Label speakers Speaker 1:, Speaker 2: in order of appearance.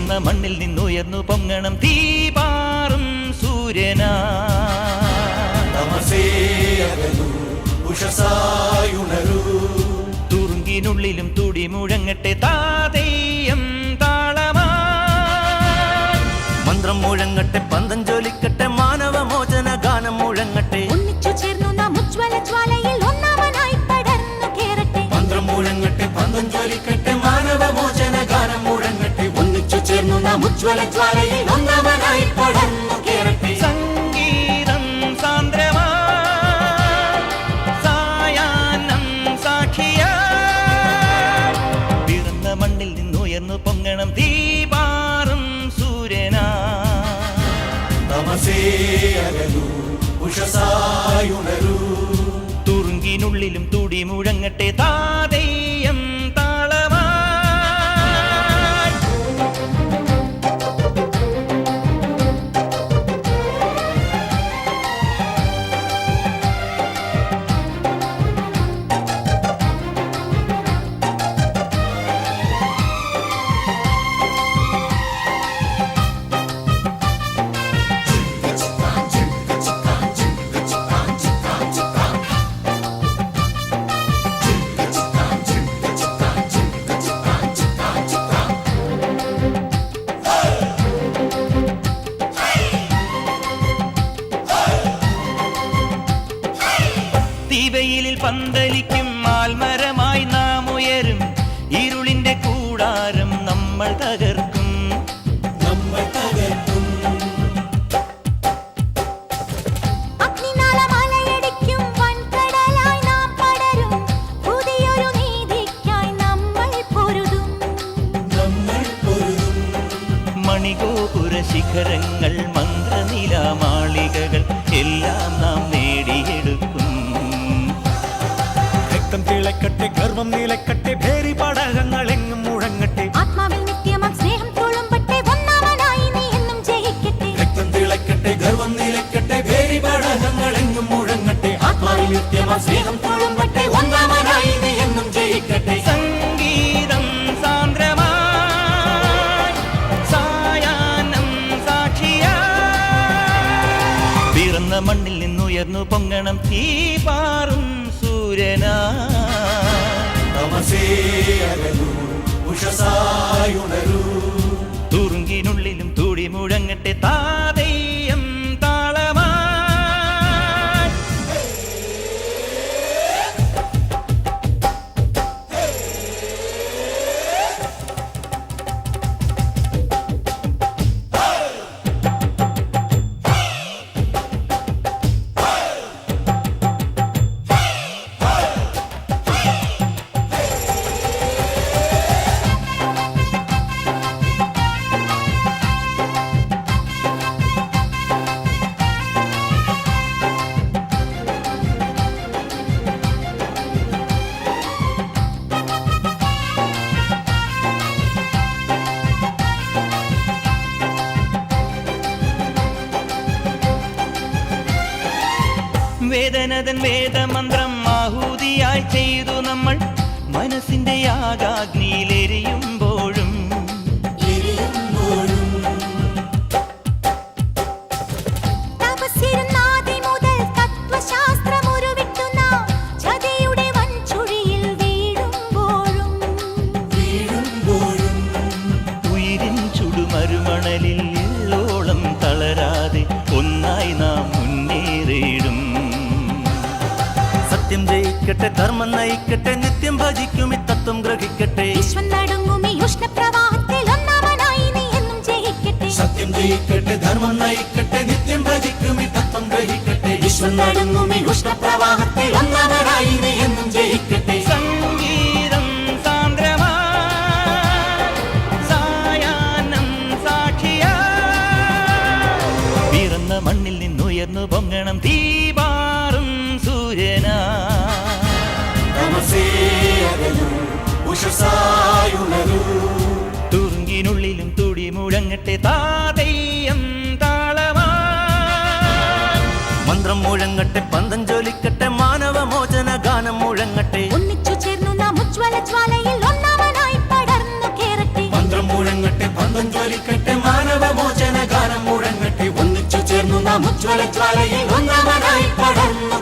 Speaker 1: പിറന്ന മണ്ണിൽ നിന്നുയർന്നു പൊങ്ങണം. തീപാറും സൂര്യനാ. തുറുങ്കിനുള്ളിലും തുടി മുഴങ്ങട്ടെ താതേയം താളമാ.
Speaker 2: മന്ത്രം മുഴങ്ങട്ടെ പന്തം
Speaker 3: ജ്വാലയിൽ ഒന്നാമനായി കേറട്ടെ.
Speaker 1: സംഗീതം സാന്ദ്രമാ സായാഹ്നം സാക്ഷിയാ. പിറന്ന മണ്ണിൽ നിന്നുയർന്നു പൊങ്ങണം തീപാറും സൂര്യനാ.
Speaker 4: തമസേ അകലൂ ഉഷസായുണരൂ.
Speaker 1: തുറുങ്കിനുള്ളിലും തുടി മുഴങ്ങട്ടെ താതേയം പന്തലിക്കും ആൽമരമായി നാം ഉയരും. ഇരുളിന്റെ കൂടാരം നമ്മൾ തകർക്കും.
Speaker 4: നമ്മൾ തകർക്കും.
Speaker 1: മണിഗോപുര ശിഖരങ്ങൾ മന്ത്രനില മാളികകൾ
Speaker 2: തിളക്കട്ടെ ഗർവം നിലക്കട്ടെ ഭേരി പടകങ്ങൾ എങ്ങും മുഴങ്ങട്ടെ.
Speaker 3: ആത്മാവിൽ നിത്യമാം സ്നേഹം തുളുമ്പട്ടെ വന്നവനായി നീ എന്നും ജയിക്കട്ടെ.
Speaker 4: രക്തം തിളക്കട്ടെ ഗർവം നിലക്കട്ടെ ഭേരി പടകങ്ങൾ എങ്ങും മുഴങ്ങട്ടെ. ആത്മാവിൽ നിത്യമാം സ്നേഹം തുളുമ്പട്ടെ വന്നവനായി നീ എന്നും ജയിക്കട്ടെ.
Speaker 1: സംഗീതം സാക്ഷിയാ പിറന്ന മണ്ണിൽ നിന്നുയർന്നു പൊങ്ങണം തീപാറും സൂര്യനാ.
Speaker 4: തമസേ അകലൂ ഉഷസായുണരൂ
Speaker 1: തുറുങ്കിനുള്ളിലും വേദനതൻ വേദമന്ത്രം ആഹൂതിയായി ചെയ്തു നമ്മൾ. മനസ്സിന്റെ യാഗാഗ്നിയിലെരിയുമ്പോഴും ിൽ ഉയിരിൻ ചുടുമരുമണലിൽ എള്ളോളം
Speaker 2: ജയിക്കട്ടെ ധർമ്മം നയിക്കട്ടെ നിത്യം ഭജിക്കും ഇത്തത്വം തത്വം ഗ്രഹിക്കട്ടെ
Speaker 4: സത്യം ജയിക്കട്ടെ ധർമ്മം നയിക്കട്ടെ നിത്യം ഭജിക്കും തത്വം ഗ്രഹിക്കട്ടെ. വിശ്വം നടുങ്ങും ഈ ഉഷ്ണപ്രവാഹത്തിൽ ഒന്നാമനായി നീ എന്നും ജയിക്കട്ടെ.
Speaker 1: മണ്ണിൽ നിന്നുയർന്നു പൊങ്ങണം തീപാറും സൂര്യനാ. തുറുങ്കിനുള്ളിലും തുടി മുഴങ്ങട്ടെ താതേയം താളമാ
Speaker 2: മന്ത്രം മുഴങ്ങട്ടെ പന്തം ജോലിക്കട്ടെ മാനവ മോചന ഗാനം മുഴങ്ങട്ടെ
Speaker 3: ഒന്നിച്ചു ചേർന്നു നാം ഉജ്വല ജ്വാലയിൽ ഒന്നാമനായി പടർന്നു കേറട്ടെ
Speaker 4: മന്ത്രം മുഴങ്ങട്ടെ പന്തം ജോലിക്കട്ടെ മാനവ മോചന ഗാനം മുഴങ്ങട്ടെ ഒന്നിച്ചു ചേർന്നു നാം ഉജ്വല ജ്വാലയിൽ ഒന്നാമനായി പടർന്നു